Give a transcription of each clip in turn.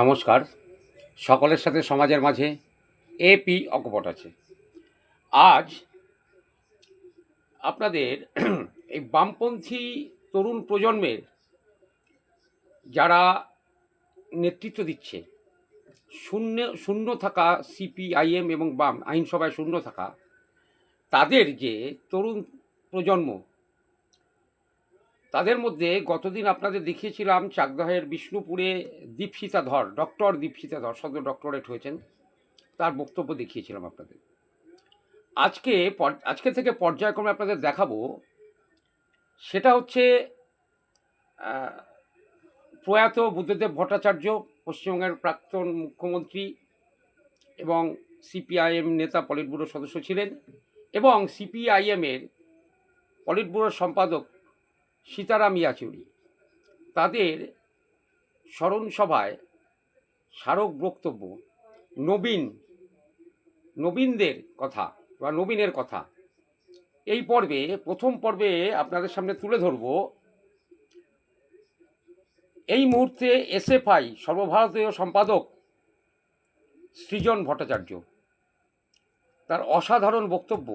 নমস্কার। সকলের সাথে সমাজের মাঝে এপি অকপট আছে। আজ আপনাদের এই বামপন্থী তরুণ প্রজন্মের যারা নেতৃত্ব দিচ্ছে, শূন্য শূন্য থাকা সিপিআইএম এবং বাম, আইনসভায় শূন্য থাকা, তাদের যে তরুণ প্রজন্ম তাদের মধ্যে গতদিন আপনাদের দেখিয়েছিলাম চাকদহের বিষ্ণুপুরে দীপশিতা ধর, ডক্টর দীপশিতা ধর সদ্য ডক্টরেট হয়েছেন। তার বক্তব্য দেখিয়েছিলাম আপনাদের। আজকে আজকে থেকে পর্যায়ক্রমে আপনাদের দেখাবো, সেটা হচ্ছে প্রয়াত বুদ্ধদেব ভট্টাচার্য, পশ্চিমবঙ্গের প্রাক্তন মুখ্যমন্ত্রী এবং সিপিআইএম নেতা পলিটব্যুরোর সদস্য ছিলেন এবং সিপিআইএমের পলিটব্যুরোর সম্পাদক সীতারাম ইয়াচুরি। তাদের স্মরণসভায় স্মারক বক্তব্য, নবীন, নবীনদের কথা বা নবীনের কথা। এই পর্বে, প্রথম পর্বে আপনাদের সামনে তুলে ধরব, এই মুহূর্তে এসএফআই সর্বভারতীয় সম্পাদক সৃজন ভট্টাচার্য। তার অসাধারণ বক্তব্য,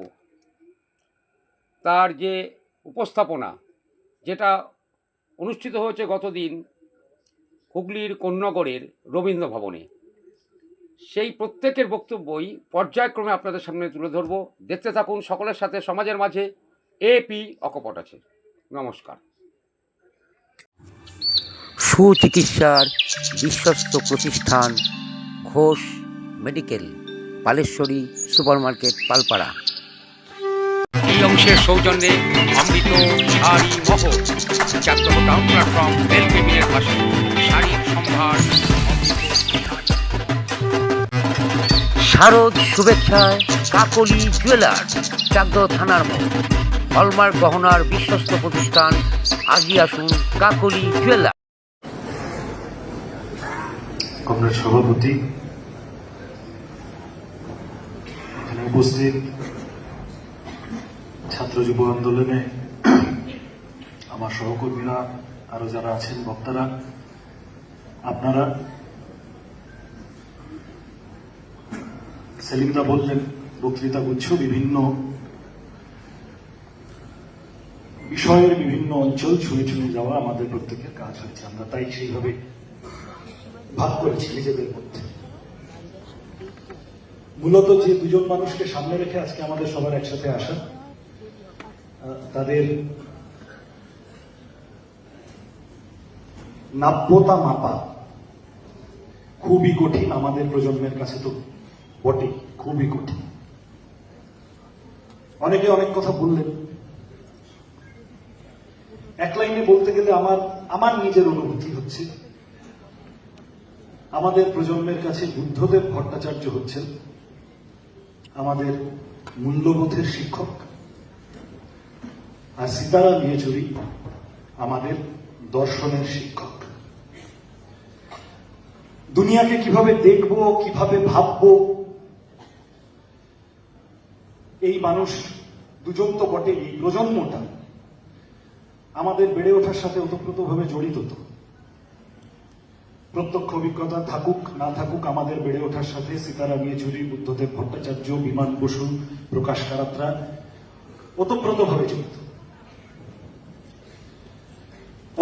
তার যে উপস্থাপনা যেটা অনুষ্ঠিত হয়েছে গতদিন হুগলির কন্যাগড়ের রবীন্দ্র ভবনে সেই প্রত্যেকের বক্তব্যই পর্যায়ক্রমে আপনাদের সামনে তুলে ধরব। দেখতে থাকুন, সকলের সাথে, সমাজের মাঝে এপি অকপট আছে। নমস্কার। সুচিকিৎসার বিশ্বস্ত প্রতিষ্ঠান ঘোষ মেডিকেল, পালেশ্বরী সুপারমার্কেট, পালপাড়া। অংশের সৌজন্যে অমৃত শাড়ি মহল চাকদহ টাউন প্ল্যাটফর্ম বেল কেবিনের পাশে শাড়ির সম্ভার শারদ শুভেচ্ছায় কাকলি জুয়েলার্স চাকদহ থানার মোড়। হলমার্ক গহনার বিশ্বস্ত প্রতিষ্ঠান আজই আসুন কাকলি জুয়েলার্স। কমরেড সভাপতি এখানে উপস্থিত ছাত্র যুব আন্দোলনে আমার সহকর্মীরা, আরও যারা আছেন, বক্তারা, আপনারা সেলিমদা বললেন, বক্তৃতা গুচ্ছ বিভিন্ন বিষয়ের বিভিন্ন অঞ্চল ছুঁয়ে ছুঁয়ে যাওয়া আমাদের প্রত্যেকের কাজ হচ্ছে। আমরা তাই সেইভাবে ভাগ করেছি নিজেদের মধ্যে। মূলত যে দুজন মানুষকে সামনে রেখে আজকে আমাদের সবার একসাথে আসা তাদের নাব্যতা মাপা খুবই কঠিন আমাদের প্রজন্মের কাছে তো বটে খুবই কঠিন। অনেকে অনেক কথা বললেন। এক লাইনে বলতে গেলে আমার আমার নিজের অনুভূতি হচ্ছে, আমাদের প্রজন্মের কাছে বুদ্ধদেব ভট্টাচার্য হচ্ছেন, আমাদের মূল্যবোধের শিক্ষক। আর সীতারাম ইয়েচুরি আমাদের দর্শনের শিক্ষক। দুনিয়াকে কীভাবে দেখব, কীভাবে ভাবব? এই মানুষ দুজন তো বটে এই প্রজন্মটা। আমাদের বেড়ে ওঠার সাথে ওতপ্রোতভাবে জড়িত তো। প্রত্যক্ষ অভিজ্ঞতা থাকুক, না থাকুক, আমাদের বেড়ে ওঠার সাথে সীতারাম ইয়েচুরি বুদ্ধদেব ভট্টাচার্য, বিমান বসু, প্রকাশ কারাত্রা ওতপ্রোতভাবে জড়িত।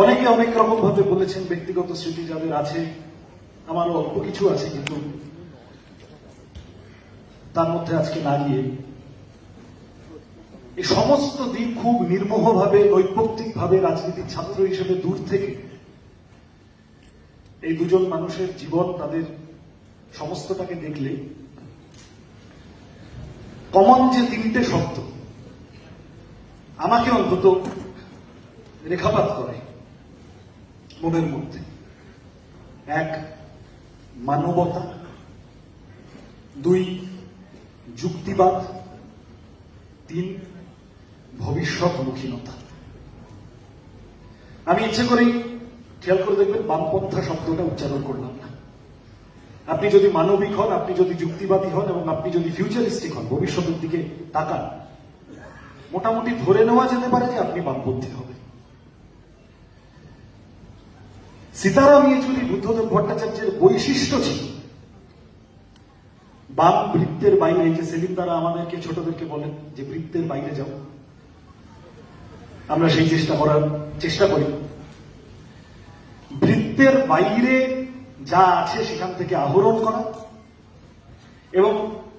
অনেকে অনেক রকম ভাবে বলেছেন ব্যক্তিগত স্মৃতি যাদের আছে, আমারও অল্প কিছু আছে, কিন্তু তার মধ্যে আজকে না গিয়ে। এই সমস্ত দিক খুব নির্মোহভাবে নৈপত্তিকভাবে রাজনীতির ছাত্র হিসেবে দূর থেকে এই দুজন মানুষের জীবন তাদের সমস্তটাকে দেখলে কমন যে তিনটে শব্দ, আমাকে অন্তত রেখাপাত করে। মনের মধ্যে। এক, মানবতা। দুই, যুক্তিবাদ। তিন, ভবিষ্যৎমুখীনতা। আমি ইচ্ছে করেই খেয়াল করে দেখবেন বামপন্থা শব্দটা উচ্চারণ করলাম না। আপনি যদি মানবিক হন, আপনি যদি যুক্তিবাদী হন এবং আপনি যদি ফিউচারিস্টিক হন, ভবিষ্যতের দিকে তাকান। মোটামুটি ধরে নেওয়া যেতে পারে যে আপনি বামপন্থী হবেন। সীতারাম ইয়েচুরি বুদ্ধদেব ভট্টাচার্যের বৈশিষ্ট্য ছিল, বাম বৃত্তের বাইরে যে সেলিম দ্বারা আমাদেরকে, ছোটদেরকে বলেন যে বৃত্তের বাইরে যাও। আমরা সেই চেষ্টা করার চেষ্টা করি। বৃত্তের বাইরে যা আছে সেখান থেকে আহরণ করা এবং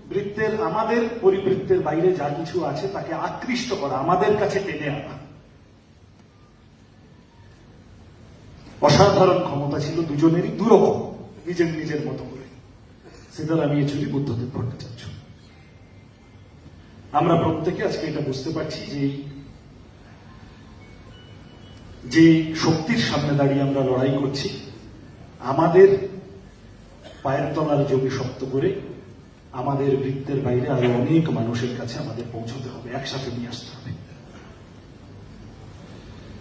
বৃত্তের, আমাদের পরিবৃত্তের বাইরে যা কিছু আছে তাকে আকৃষ্ট করা, আমাদের কাছে টেনে আনা। অসাধারণ ক্ষমতা ছিল দুজনেরই দুরকম নিজের নিজের মতো করে। সীতারাম ইয়েচুরি বুদ্ধদেব ভট্টাচার্য। আমরা প্রত্যেকে আজকে এটা বুঝতে পারছি যে যে শক্তির সামনে দাঁড়িয়ে আমরা লড়াই করছি, আমাদের পায়ের তলার জমি শক্ত করে আমাদের বৃত্তের বাইরে আরও অনেক মানুষের কাছে আমাদের পৌঁছতে হবে, একসাথে নিয়ে আসতে হবে।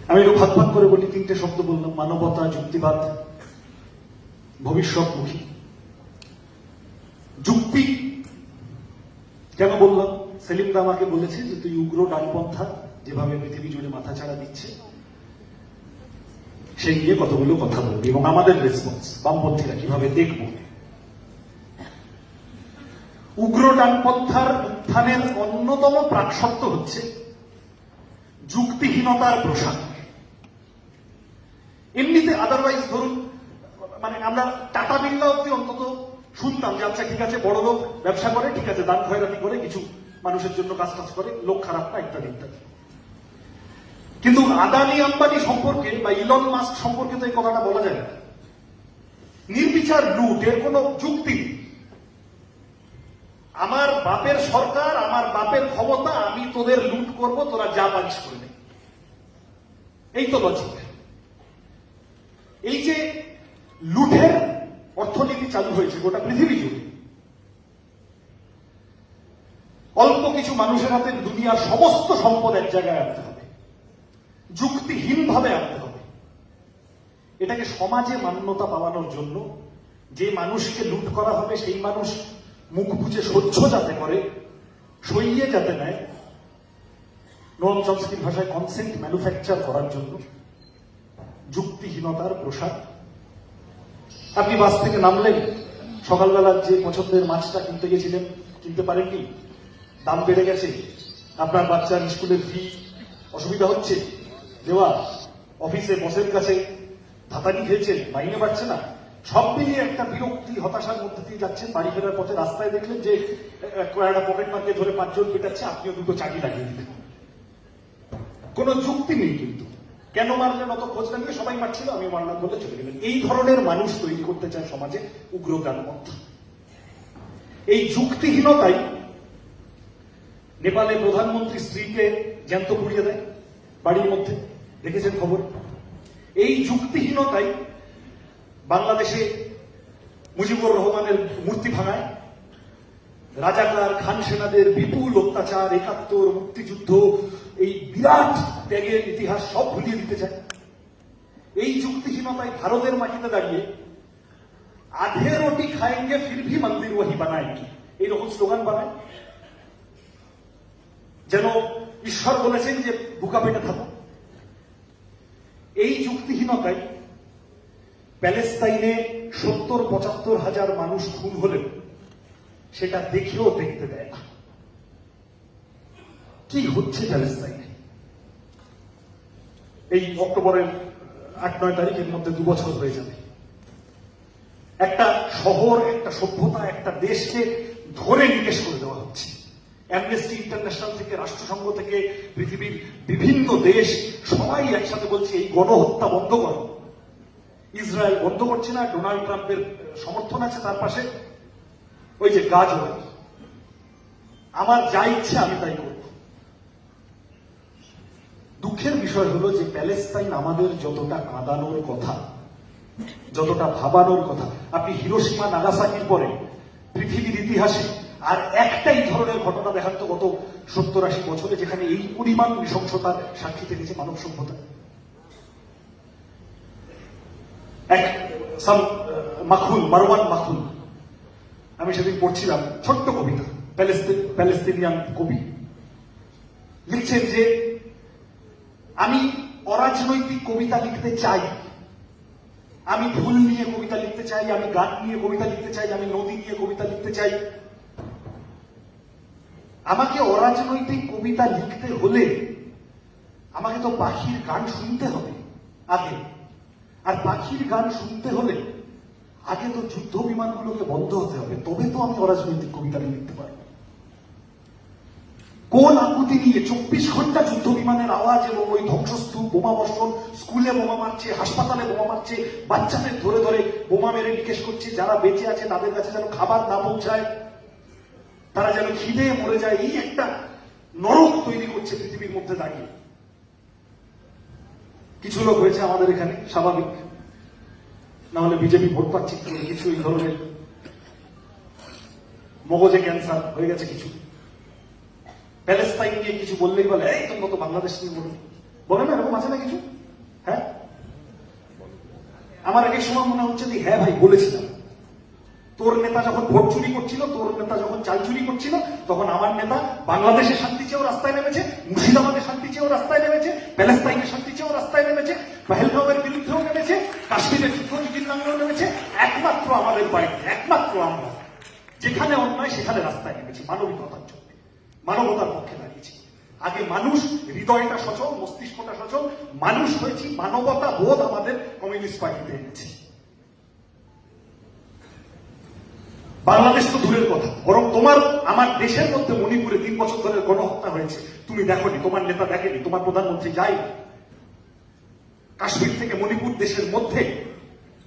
আমি ভাগ ভাগ করে বলি, তিনটে শব্দ বললাম, মানবতা, যুক্তিবাদ, ভবিষ্যৎমুখী। যুক্তি, কেন বললাম? সেলিম দা আমাকে বলেছে যে, তুই উগ্র ডানপন্থা যেভাবে পৃথিবী জুড়ে মাথা ছাড়া দিচ্ছে সেই নিয়ে কতগুলো কথা বলবি এবং আমাদের রেসপন্স বামপন্থীরা কীভাবে দেখব? উগ্র ডানপন্থার উত্থানের অন্যতম প্রাকশব্দ হচ্ছে, যুক্তিহীনতার প্রসার। এমনিতে আদারওয়াইজ ধরুন মানে আমরা টাটা বিল্লা অব্দি অন্তত শুনতাম যে আচ্ছা ঠিক আছে, বড় লোক ব্যবসা করে, ঠিক আছে, দান খয়রাতি করে, কিছু মানুষের জন্য কাজ টাজ করে, লোক খারাপ না, ইত্যাদি ইত্যাদি। কিন্তু আদানি আম্বানি সম্পর্কে বা ইলন মাস্ক সম্পর্কে তো এই কথাটা বলা যায় না। নির্বিচার লুট, এর কোনো যুক্তি। আমার বাপের সরকার, আমার বাপের ক্ষমতা, আমি তোদের লুট করব, তোরা যা পারিস করে এই তো লজিক এই যে লুটের অর্থনীতি চালু হয়েছে, গোটা পৃথিবী জুড়ে। অল্প কিছু মানুষের হাতে দুনিয়ার সমস্ত সম্পদ এক জায়গায় আনতে হবে। যুক্তিহীন ভাবে আনতে হবে। এটাকে সমাজে মান্যতা পাওয়ানোর জন্য যে মানুষকে লুট করা হবে, সেই মানুষ মুখ বুঝে সহ্য যাতে করে, সইয়ে যাতে নেয় নোম চমস্কির ভাষায় কনসেন্ট ম্যানুফ্যাকচার করার জন্য। যুক্তিহীনতার প্রসাদ আপনি বাস থেকে নামলেন সকালবেলার যে পছন্দের মাছটা কিনতে গেছিলেন, কিনতে পারেননি? দাম বেড়ে গেছে। আপনার বাচ্চার স্কুলের ফি অসুবিধা হচ্ছে। দেওয়া অফিসে বসের কাছে ধাতানি খেয়েছেন মাইনে পাচ্ছে না। সব মিলিয়ে একটা বিরক্তি, হতাশার মধ্যে দিয়ে যাচ্ছেন। বাড়ি ফেরার পথে রাস্তায় দেখলেন যে একটা পকেট মার্কে ধরে পাঁচজন পেটাচ্ছে। আপনিও দুটো চাকরি লাগিয়ে দিলেন। কোনো যুক্তি নেই কিন্তু। কেন মারলেন? অত খোঁজ না নিয়ে সবাই মারছিল, আমি মারলাম বলে চলে গেলেন। এই ধরনের মানুষ তৈরি করতে চায় সমাজে উগ্র গানপন্থা এই যুক্তিহীনতাই নেপালে প্রধানমন্ত্রী স্ত্রীকে জ্যান্ত পুড়িয়ে দেয় বাড়ির মধ্যে। দেখেছেন খবর? এই যুক্তিহীনতাই বাংলাদেশে মুজিবুর রহমানের মূর্তি ভাঙায়। রাজাকার খান সেনাদের বিপুল অত্যাচার, একাত্তর, মুক্তিযুদ্ধ এই বিরাট ত্যাগের ইতিহাস সব ভুলিয়ে দিতে চায় এই যুক্তিহীনতায় ভারতের মাটিতে দাঁড়িয়ে আধে রুটি খায়েঙ্গে ফির ভি মন্দির ওহি বানায় কি? এইরকম স্লোগান বানায়? যেন ঈশ্বর বলেছেন যে, বুকা পেটে থাকো। এই যুক্তিহীনতায় প্যালেস্তাইনে সত্তর পঁচাত্তর হাজার মানুষ খুন হলেও সেটা দেখেও দেখতে দেয় না। কি হচ্ছে প্যালেস্তাইনে এই অক্টোবরের আট, নয় তারিখের মধ্যে দু বছর হয়ে যাবে। একটা শহর, একটা সভ্যতা, একটা দেশকে ধরে নিকেশ করে দেওয়া হচ্ছে। অ্যামনেস্টি ইন্টারন্যাশনাল থেকে, রাষ্ট্রসংঘ থেকে, পৃথিবীর বিভিন্ন দেশ সবাই একসাথে বলছে, এই গণহত্যা বন্ধ করো। ইসরায়েল বন্ধ করছে না, ডোনাল্ড ট্রাম্পের সমর্থন আছে তার পাশে। ওই যে গাছ আমার যা ইচ্ছে আমি তাই করব। দুঃখের বিষয় হলো যে প্যালেস্তাইন আমাদের যতটা কাঁদানোর কথা, যতটা ভাবানোর কথা, আপনি হিরোসীমা নাগাসাকির পরে পৃথিবীর ইতিহাসে আর একটাই ধরনের ঘটনা দেখান তো গত সত্তর আশি বছরে, যেখানে এই পরিমাণ নৃশংসতার সাক্ষী থেকেছে মানব সভ্যতা। এক মাখুন মারওয়ান মাখুন আমি সেদিন পড়ছিলাম ছোট্ট কবিতা, প্যালেস্তি- প্যালেস্তিনিয়ান কবি। লিখছেন যে আমি অরাজনৈতিক কবিতা লিখতে চাই। আমি ফুল নিয়ে কবিতা লিখতে চাই, আমি গান নিয়ে কবিতা লিখতে চাই, আমি নদী নিয়ে কবিতা লিখতে চাই। আমাকে অরাজনৈতিক কবিতা লিখতে হলে আমাকে তো পাখির গান শুনতে হবে আগে। আর পাখির গান শুনতে হলে আগে তো যুদ্ধ বিমানগুলোকে বন্ধ হতে হবে, তবে তো আমি অরাজনৈতিক কবিতা লিখতে পারব। কোন আকুতি নিয়ে চব্বিশ ঘণ্টা যুদ্ধ বিমানের আওয়াজ এবং ওই ধ্বংসস্তূপ বোমা বর্ষণ, স্কুলে বোমা মারছে, হাসপাতালে বোমা মারছে, বাচ্চাদের ধরে ধরে বোমা মেরে নিকেশ করছে, যারা বেঁচে আছে তাদের কাছে যেন খাবার না পৌঁছায়, তারা যেন খিদে মরে যায়, এই একটা নরক তৈরি করছে পৃথিবীর মধ্যে দাঁড়িয়ে। কিছু লোক হয়েছে আমাদের এখানে, স্বাভাবিক। না হলে বিজেপি ভোট পাচ্ছে কিছু এই ধরনের মগজে ক্যান্সার হয়ে গেছে কিছু। প্যালেস্তাইন নিয়ে কিছু বললেই বলে, এই, তোমরা তো বাংলাদেশ নিয়ে বলো। বলে না, এরকম আছে না কিছু? হ্যাঁ? আমার এক সময় মনে হচ্ছে যে হ্যাঁ ভাই, বলেছিলাম। তোর নেতা যখন ভোট চুরি করছিল, তোর নেতা যখন চাল চুরি করছিল, তখন আমার নেতা বাংলাদেশে শান্তি চেয়েও রাস্তায় নেমেছে, মুর্শিদাবাদে শান্তি চেয়েও রাস্তায় নেমেছে প্যালেস্তাইনে শান্তি চেয়েও রাস্তায় নেমেছে পেহেলগাঁওয়ের বিরুদ্ধেও নেমেছে, কাশ্মীরের যুদ্ধনীতির নামেও নেমেছে, একমাত্র আমাদের বাইরে একমাত্র আমরা, যেখানে অন্যায় সেখানে রাস্তায় নেমেছি, মানবিকতার জন্য। মানবতার পক্ষে দাঁড়িয়েছি। আগে মানুষ, হৃদয়টা সচল, মস্তিষ্কটা সচল, মানুষ হয়েছি, মানবতা বোধ আমাদের কমিউনিস্ট পার্টিতে এনেছি। বাংলাদেশ তো দূরের কথা। বরং তোমার, আমার দেশের মধ্যে মণিপুরে তিন বছর ধরে গণহত্যা হয়েছে। তুমি দেখোনি, তোমার নেতা দেখেনি, তোমার প্রধানমন্ত্রী যায়নি। কাশ্মীর থেকে মণিপুর দেশের মধ্যে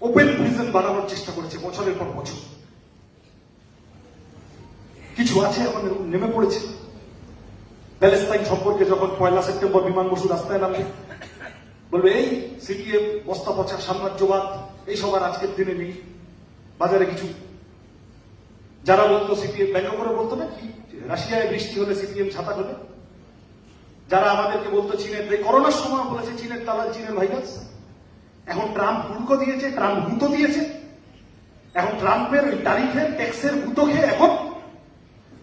ওপেন প্রিজন বানানোর চেষ্টা করেছে বছরের পর বছর। কিছু আছে এরকম নেমে পড়েছে। প্যালেস্তাইন সম্পর্কে যখন পয়লা সেপ্টেম্বর বিমান বসু রাস্তায় নামবে, বলবে, এই সিপিএম বস্তা পচা সাম্রাজ্যবাদ, এই সবার আজকের দিনে নেই। বাজারে কিছু যারা বলতো সিপিএম ব্যঙ্গ করে বলতো না কি, রাশিয়ায় বৃষ্টি হলে সিপিএম ছাতা হলে যারা আমাদেরকে বলতো চীনের করোনার সময় বলেছে চীনের তালাল চীনের ভাইরাস এখন ট্রাম্প হুড়কো দিয়েছে, ট্রাম্প হুতো দিয়েছে। এখন ট্রাম্পের তারিফের ট্যাক্সের হুতো খেয়ে এখন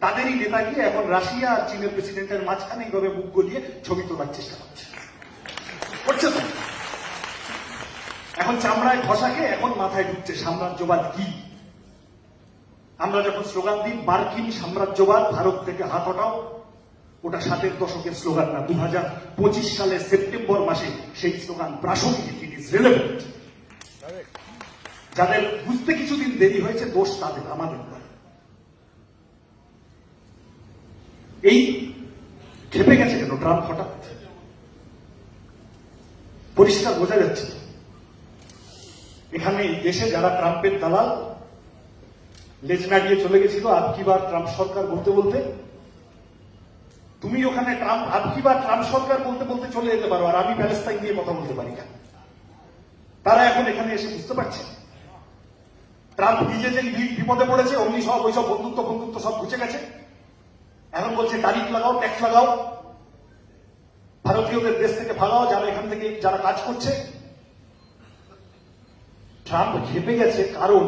তাদেরই নেতা গিয়ে এখন রাশিয়া আর চীনের প্রেসিডেন্টের মাঝখানে এইভাবে মুখ গলিয়ে ছবি তোলার চেষ্টা করছে। করছে তো? এখন চামড়ায় ঘষাকে এখন মাথায় ঢুকছে সাম্রাজ্যবাদ কি? আমরা যখন স্লোগান দিই মার্কিন সাম্রাজ্যবাদ, ভারত থেকে হাত হটাও ওটা ষাটের দশকের স্লোগান না দু হাজার পঁচিশ সালের সেপ্টেম্বর মাসে সেই স্লোগান প্রাসঙ্গিক ইট ইজ রেলেভেন্ট যাদের বুঝতে কিছুদিন দেরি হয়েছে, দোষ তাদের, আমাদের নয় এই খেপে গেছে কেন ট্রাম্প হঠাৎ? পরিষ্কার বোঝা যাচ্ছে। এখানে দেশে যারা ট্রাম্পের দালাল লেজ নাড়িয়ে চলে গেছিল আবকিবার ট্রাম্প সরকার বলতে বলতে? তুমি ওখানে ট্রাম্প আবকিবার ট্রাম্প সরকার বলতে বলতে চলে যেতে পারো, আর আমি প্যালেস্তাইন নিয়ে কথা বলতে পারি না। তারা এখন এখানে এসে বুঝতে পারছে। ট্রাম্প নিজে যে বিপদে পড়েছে অমনি সব ওইসব বন্ধুত্ব বন্ধুত্ব সব ঘুচে গেছে। এখন বলছে তারিখ লাগাও, ট্যাক্স লাগাও। ভারতীয়দের দেশ থেকে ভাগাও যারা এখান থেকে যারা কাজ করছে। ট্রাম্প খেপে গেছে, কারণ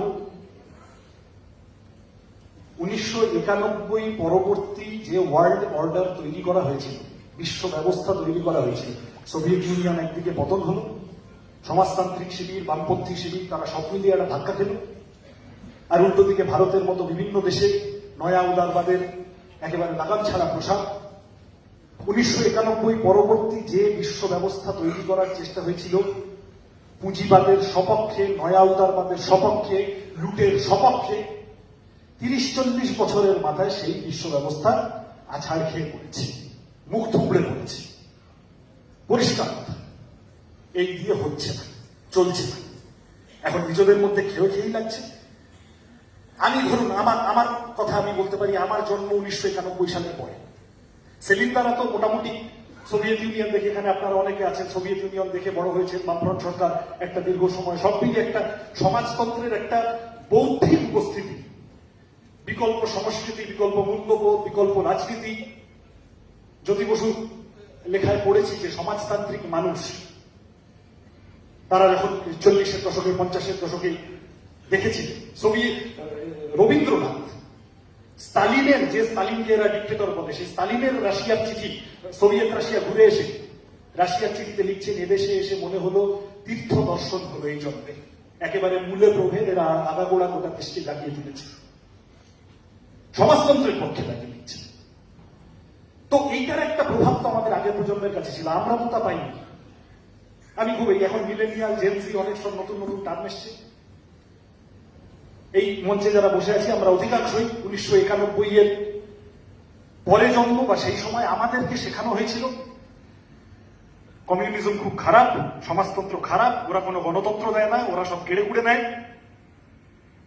উনিশশো একানব্বই পরবর্তী যে ওয়ার্ল্ড অর্ডার তৈরি করা হয়েছিল, বিশ্ব ব্যবস্থা তৈরি করা হয়েছিল, সোভিয়েত ইউনিয়ন একদিকে পতন হলো, সমাজতান্ত্রিক শিবির, বামপন্থী শিবির, তারা সব মিলিয়ে একটা ধাক্কা খেল। আর উল্টো দিকে ভারতের মতো বিভিন্ন দেশে নয়া উদারবাদের একেবারে লাগাম ছাড়া প্রসার উনিশশো একানব্বই পরবর্তী যে বিশ্ব ব্যবস্থা তৈরি করার চেষ্টা হয়েছিল, পুঁজিবাদের সপক্ষে, নয়া উদারবাদের সপক্ষে, লুটের সপক্ষে, তিরিশ চল্লিশ বছরের মাথায় সেই বিশ্ব ব্যবস্থা আছাড় খেয়ে পড়েছে, মুখ থুবড়ে পড়েছে। পরিষ্কার কথা, এই দিয়ে হচ্ছে না, চলছে না। এখন নিজেদের মধ্যে খেয়ে খেয়েই লাগছে। আমি ধরুন, আমার আমার কথা আমি বলতে পারি, আমার জন্ম উনিশশো একানব্বই সালের পরে। সেলিম তারা তো মোটামুটি সোভিয়েত ইউনিয়ন দেখে, এখানে আপনারা অনেকে আছেন, সোভিয়েত ইউনিয়ন দেখে বড় হয়েছেন, বামফ্রন্ট সরকার একটা দীর্ঘ সময়, সব মিলিয়ে একটা সমাজতন্ত্রের একটা বৌদ্ধিক উপস্থিতি। বিকল্প সংস্কৃতি, বিকল্প মূল্যবোধ, বিকল্প রাজনীতি। জ্যোতি বসুর লেখায় পড়েছি যে সমাজতান্ত্রিক মানুষ, তারা যখন চল্লিশের দশকে, পঞ্চাশের দশকে দেখেছি। সোভিয়েত রবীন্দ্রনাথ। স্টালিনের যে স্টালিনকে এরা ডিক্টেটর বলে, সেই স্টালিনের রাশিয়ার চিঠি, সোভিয়েত রাশিয়া ঘুরে এসে, রাশিয়ার চিঠিতে লিখছেন, এদেশে এসে মনে হলো তীর্থ দর্শন হলো এই জন্মে। একেবারে মূলে প্রভেদ, এরা আগাগোড়া গোটা দেশকে লাগিয়ে তুলেছে। সমাজতন্ত্রের পক্ষে লাগিয়ে দিচ্ছে তো এইটার একটা প্রভাব তো আমাদের আগের প্রজন্মের কাছে ছিল, আমরা তো তা পাইনি। আমি খুব এখন মিলেনিয়াল জেনসি অনেক সব নতুন নতুন টার্ম এসছে। এই মঞ্চে যারা বসে আছি, আমরা অধিকাংশই উনিশশো একানব্বই এর পরে জন্ম বা সেই সময় আমাদেরকে শেখানো হয়েছিল। কমিউনিজম খুব খারাপ, সমাজতন্ত্র খারাপ, ওরা কোনো গণতন্ত্র দেয় না, ওরা সব কেড়ে কুড়ে নেয়।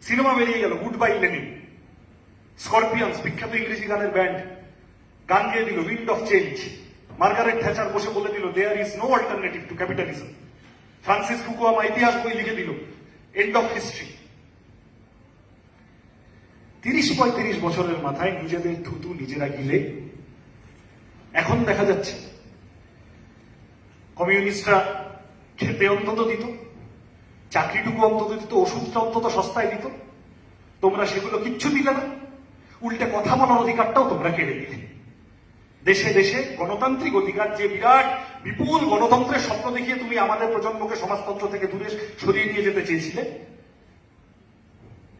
সিনেমা বেরিয়ে গেল গুড বাই লেনিন। স্করপিয়ন্স, বিখ্যাত ইংরেজি গানের ব্যান্ড, গান গেয়ে দিল, wind of change. Margaret Thatcher বসে বলে দিল there is no alternative to capitalism Francis Fukuyama ইতিহাস বই লিখে দিল এন্ড অফ হিস্ট্রি তিরিশ পঁয়ত্রিশ বছরের মাথায় নিজেদের থুতু নিজেরা গিলে, এখন দেখা যাচ্ছে কমিউনিস্টরা খেতে অন্তত দিত, চাকরিটুকু অন্তত দিত, ওষুধটা অন্তত সস্তায় দিত, তোমরা সেগুলো কিচ্ছু দিলে না। উল্টে কথা বলার অধিকারটাও তোমরা কেড়ে দিলে দেশে দেশে গণতান্ত্রিক অধিকার যে বিরাট বিপুল গণতন্ত্রের স্বপ্ন দেখিয়ে তুমি আমাদের প্রজন্মকে সমাজতন্ত্র থেকে দূরে সরিয়ে নিয়ে যেতে চেয়েছিলে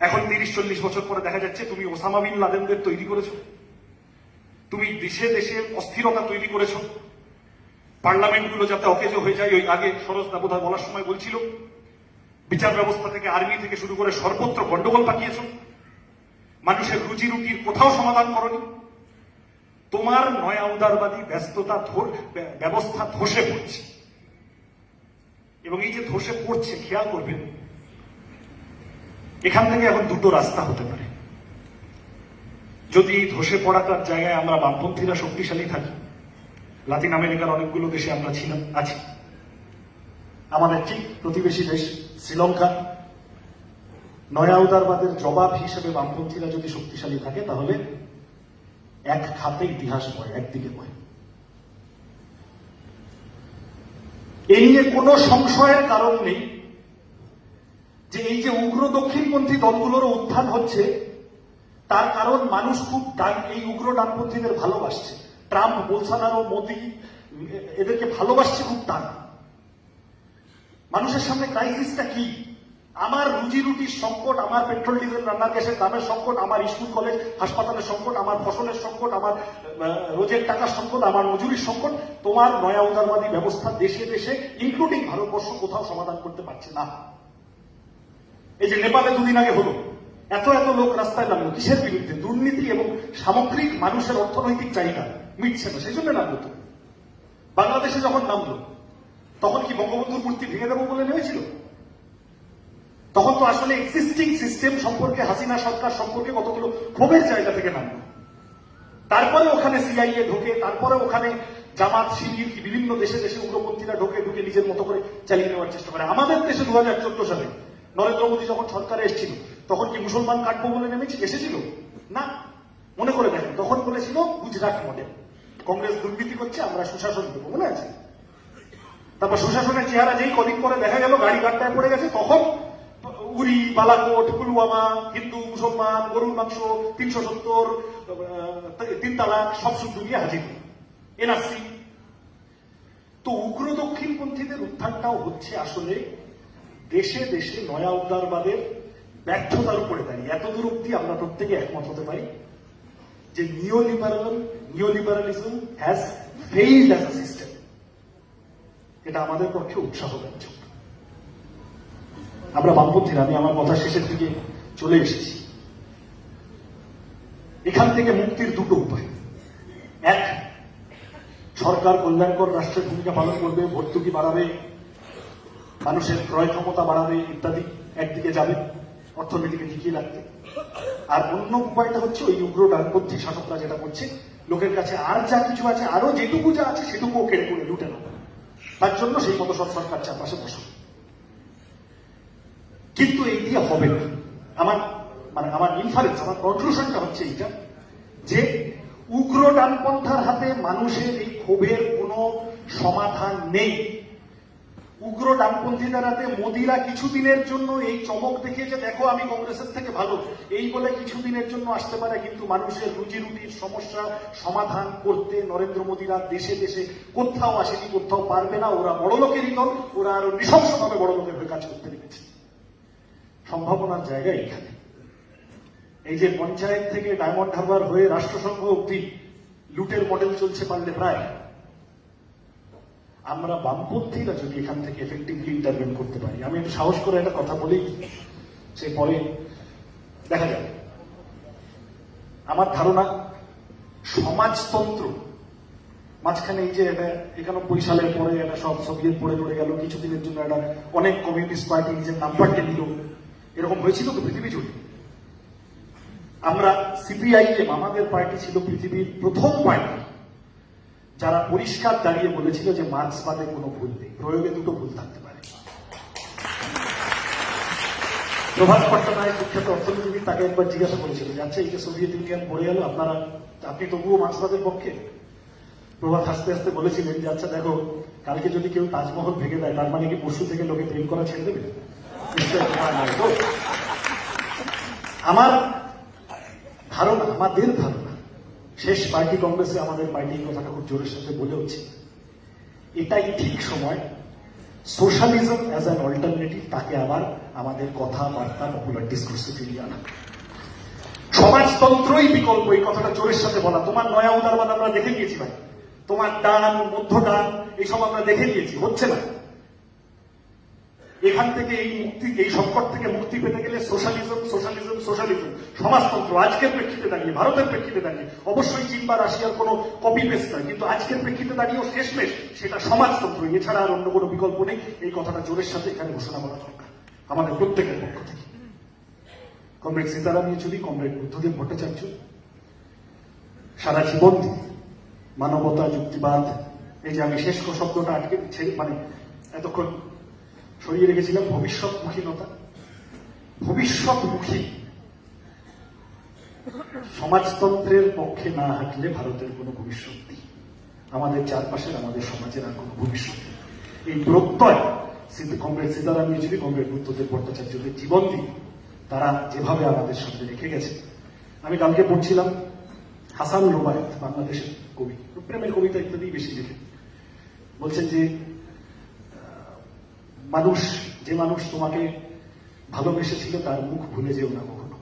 এখন তিরিশ, চল্লিশ বছর পরে দেখা যাচ্ছে তুমি ওসামা বিন লাদেনদের তৈরি করেছ। তুমি দেশে দেশে অস্থিরতা তৈরি করেছ। পার্লামেন্টগুলো যাতে অকেজো হয়ে যায়, ওই আগে সরোজ দাবোধা বলার সময় বলছিল, বিচার ব্যবস্থা থেকে আর্মি থেকে শুরু করে সর্বত্র গন্ডগোল পাকিয়েছ। মানুষের রুজি রুটির কোথাও সমাধান করনি। তোমার নয়া উদারবাদী ব্যস্ততা ব্যবস্থা ধসে পড়ছে। এবং এই যে ধসে পড়ছে, খেয়াল করবেন এখান থেকে এখন দুটো রাস্তা হতে পারে। যদি এই ধসে পড়াটার জায়গায় আমরা বামপন্থীরা শক্তিশালী থাকি, লাতিন আমেরিকার অনেকগুলো দেশে আমরা ছিলাম, আছি। আমাদের ঠিক প্রতিবেশী দেশ শ্রীলঙ্কা। নয়া উদারবাদের জবাব হিসেবে বামপন্থীরা যদি শক্তিশালী থাকে, তাহলে এক খাতে ইতিহাস বয়, একদিকে বয়। এ নিয়ে কোনো সংশয়ের কারণ নেই। যে এই যে উগ্র দক্ষিণপন্থী দলগুলোর উত্থান হচ্ছে, তার কারণ মানুষ খুব এই উগ্র ডানপন্থীদের ভালোবাসছে। ট্রাম্প বোলসানারো মোদি এদেরকে ভালোবাসছে খুব টান। মানুষের সামনে ক্রাইসিসটা কি? আমার রুজি রুটির সংকট, আমার পেট্রোল ডিজেল রান্নার গ্যাসের দামের সংকট, আমার স্কুল, কলেজ, হাসপাতালের সংকট, আমার ফসলের সংকট, আমার রোজের টাকার সংকট, আমার মজুরির সংকট, তোমার নয়া উদারবাদী ব্যবস্থা দেশে দেশে ইনক্লুডিং ভারতবর্ষ কোথাও সমাধান করতে পারছে না। এই যে নেপালে দুদিন আগে হলো, এত এত লোক রাস্তায় নামলো, কিসের বিরুদ্ধে? দুর্নীতি এবং সামগ্রিক মানুষের অর্থনৈতিক চাহিদা মিটছে না, সেই জন্য নামলো তো। বাংলাদেশে যখন নামলো, তখন কি বঙ্গবন্ধুর মূর্তি ভেঙে দেবো বলে নেমেছিল? তখন তো আসলে এক্সিস্টিং সিস্টেম সম্পর্কে, হাসিনা সরকার সম্পর্কে কতগুলো ক্ষোভের জায়গা থেকে নামলো। তারপরে ওখানে সিআইএ ঢোকে, তারপরে ওখানে জামাত, শিবির কি বিভিন্ন দেশে দেশে উগ্রপন্থীরা ঢোকে, ঢুকে নিজের মতো করে চালিয়ে নেওয়ার চেষ্টা করে। আমাদের দেশে দু হাজার চোদ্দ সালে নরেন্দ্র মোদী যখন সরকারে এসেছিল, তখন কি মুসলমান কাটবো বলে নেমেছি? এসেছিল? না। মনে করে দেখেন, তখন বলেছিল গুজরাট মডেল কংগ্রেস দুর্নীতি করছে, আমরা সুশাসন দেবো, মনে আছে? তারপর সুশাসনের চেহারা যেই কদিন পরে দেখা গেল, গাড়ি গাড্ডায় পড়ে গেছে, তখন উড়ি বালাকোট, পুলওয়ামা, হিন্দু, মুসলমান, গরুর মাংস, তিনশো সত্তর তিন তালাক, সব শুদ্ধ নিয়ে হাজির। এনআরসি। তো উগ্র দক্ষিণপন্থীদের উত্থানটাও হচ্ছে আসলে দেশে দেশে নয়া উদারবাদের ব্যর্থতার উপরে দাঁড়িয়ে। এত দূর অব্দি আমরা প্রত্যেকে একমত হতে পারি যে neo liberal neo liberalism has failed as a system এটা আমাদের পক্ষে উৎসাহব্যঞ্জক। আমরা বামপন্থীরা, আমি আমার কথা শেষের দিকে চলে এসেছি। এখান থেকে মুক্তির দুটো উপায়। এক, সরকার কল্যাণকর রাষ্ট্রের ভূমিকা পালন করবে, ভর্তুকি বাড়াবে মানুষের ক্রয় ক্ষমতা বাড়াবে ইত্যাদি একদিকে যাবে, অর্থনীতিকে টিকিয়ে রাখতে। আর অন্য উপায়টা হচ্ছে ওই উগ্র ডানপন্থী শাসকরা যেটা করছে লোকের কাছে আর যা কিছু আছে আরও যেটুকু যা আছে সেটুকুও কেড়ে করে লুটে নেবে তার জন্য সেই মতো সব সরকার চারপাশে বসে। কিন্তু এই দিয়ে হবে না। আমার মানে আমার ইনফারেন্স আমার কনক্লুশনটা হচ্ছে এইটা, যে উগ্র ডানপন্থার হাতে মানুষের এই ক্ষোভের কোনো সমাধান নেই। উগ্র ডানপন্থীদের হাতে মোদিরা কিছুদিনের জন্য এই চমক দেখে যে দেখো, আমি কংগ্রেসের থেকে ভালো। এই বলে কিছুদিনের জন্য আসতে পারে, কিন্তু মানুষের রুজি রুটির সমস্যা সমাধান করতে নরেন্দ্র মোদীরা দেশে দেশে কোথাও আসেনি, কোথাও পারবে না। ওরা বড় লোকেরই দল, ওরা আরও নৃশংসভাবে বড় লোকের হয়ে কাজ করতে লেগেছে সম্ভাবনার জায়গা এখানে এই যে পঞ্চায়েত থেকে ডায়মন্ড হারবার হয়ে রাষ্ট্রসংঘ অব্দি লুটের মডেল চলছে পারলে প্রায়। আমরা বামপন্থীরা যদি এখান থেকে এফেক্টিভলি ইন্টারভেন করতে পারি, আমি একটু সাহস করে একটা কথা বলি সে পরে দেখা যাবে আমার ধারণা, সমাজতন্ত্র, মাঝখানে এই যে এটা একানব্বই সালের পরে এটা সব সোভিয়েত পড়ে পড়ে গেল, কিছুদিনের জন্য একটা অনেক কমিউনিস্ট পার্টি নিজের নাম্বারটা নিল এরকম হয়েছিল তো পৃথিবী জুড়ে। আমরা সিপিআইএম আমাদের পার্টি ছিল পৃথিবীর প্রথম পার্টি যারা পরিষ্কার দাঁড়িয়ে বলেছিল যে মার্ক্সবাদে কোনো ভুল নেই, প্রয়োগে দুটো ভুল থাকতে পারে। প্রভাত পট্টনায়ক বিখ্যাত অর্থনীতিবিদ তাকে একবার জিজ্ঞাসা করেছিল যে আচ্ছা এই যে সোভিয়েত ইউনিয়ন পড়ে গেল, আপনারা, আপনি তবুও মার্ক্সবাদের পক্ষে? প্রভাত হাসতে হাসতে বলেছিলেন যে আচ্ছা দেখো, কালকে যদি কেউ তাজমহল ভেঙে দেয়, তার মানে কি পরশু থেকে লোকে প্রেম করা ছেড়ে দেবে? আমার ধারণা, আমাদের ধারণা শেষ পার্টি কংগ্রেসে আমাদের পার্টি কথাটা খুব জোরের সাথে বলে হচ্ছে এটাই ঠিক সময়। সোশ্যালিজম অ্যাজ অ্যান অল্টারনেটিভ তাকে আবার আমাদের কথাবার্তা পপুলার ডিসকোর্সে ফিরিয়ে আনা। সমাজতন্ত্রই বিকল্প, এই কথাটা জোরের সাথে বলা। তোমার নয়া উদারবাদ আমরা দেখে নিয়েছি ভাই। তোমার ডান মধ্য ডান এইসব আমরা দেখে নিয়েছি। হচ্ছে না। এখান থেকে এই মুক্তি, এই সংকট থেকে মুক্তি পেতে গেলে সোশ্যালিজম সোশ্যালিজম সোশ্যালিজম। সমাজতন্ত্র আজকের প্রেক্ষিতে দাঁড়িয়ে, ভারতের প্রেক্ষিতে দাঁড়িয়ে। অবশ্যই চীন বা রাশিয়ার কোনো কপি পেস্ট নয় কিন্তু আজকের প্রেক্ষিতে দাঁড়িয়েও শেষমেশ সেটা সমাজতন্ত্র। এছাড়া আর অন্য কোনো বিকল্প নেই। এই কথাটা জোরের সাথে এখানে ঘোষণা করা দরকার। আমাদের প্রত্যেকের পক্ষ থেকে। কমরেড সীতারাম ইয়েচুরি, কমরেড বুদ্ধদেব ভট্টাচার্য, সারা জীবন মানবতা, যুক্তিবাদ, এই যে আমি শেষ শব্দটা আটকে মানে এতক্ষণ সরিয়ে রেখেছিলাম, ভবিষ্যৎমুখীনতা। ভবিষ্যৎমুখী। সমাজতন্ত্রের পক্ষে না হাঁটলে ভারতের কোনো ভবিষ্যৎ নেই। আমাদের চারপাশের, আমাদের সমাজের আর কোনো ভবিষ্যৎ এই প্রত্যয় কমরেড সীতারাম ইয়েচুরি, কমরেড বুদ্ধদেব ভট্টাচার্যদের জীবন দিয়ে তারা যেভাবে আমাদের সামনে রেখে গেছে। আমি কালকে পড়ছিলাম হাসান রোবায়ত, বাংলাদেশের কবি। প্রেমের কবিতা ইত্যাদি বেশি লেখে বলছেন যে মানুষ, যে মানুষ তোমাকে ভালোবেসেছিল তার মুখ ভুলে যেও না কখনো।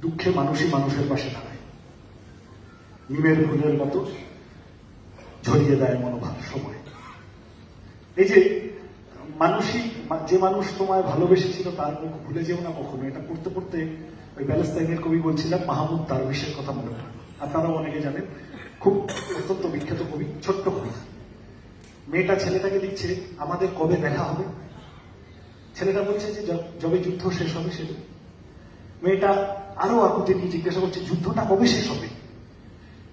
দুঃখে মানুষই মানুষের পাশে দাঁড়ায়। নিমের ফুলের মতো ঝরিয়ে দেয় মনোভাব সময়। এই যে মানুষই, যে মানুষ তোমায় ভালোবেসেছিল তার মুখ ভুলে যেও না কখনো, এটা পড়তে পড়তে ওই প্যালেস্তাইনের কবি বলছিলাম মাহমুদ তারবিশের কথা মনে পড়ে আপনারাও অনেকে জানেন, খুব অত্যন্ত বিখ্যাত কবি, ছোট্ট কবি। মেয়েটা ছেলেটাকে লিখছে আমাদের কবে দেখা হবে? ছেলেটা বলছে যে যবে যুদ্ধ শেষ হবে সে মেয়েটা আরও আকুতি নিয়ে জিজ্ঞাসা করছে, যুদ্ধটা কবে শেষ হবে?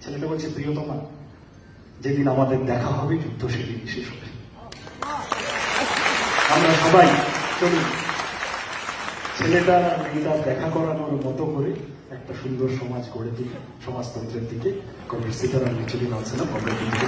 ছেলেটা বলছে, প্রিয়তমা, যেদিন আমাদের দেখা হবে, যুদ্ধ সেদিন শেষ হবে। আমরা সবাই চলি ছেলেটা মেয়েটা দেখা করানোর মতো করে একটা সুন্দর সমাজ গড়ে তুলি সমাজতন্ত্রের দিকে। কংগ্রেস সীতারাম নলসেনা কংগ্রেস দিকে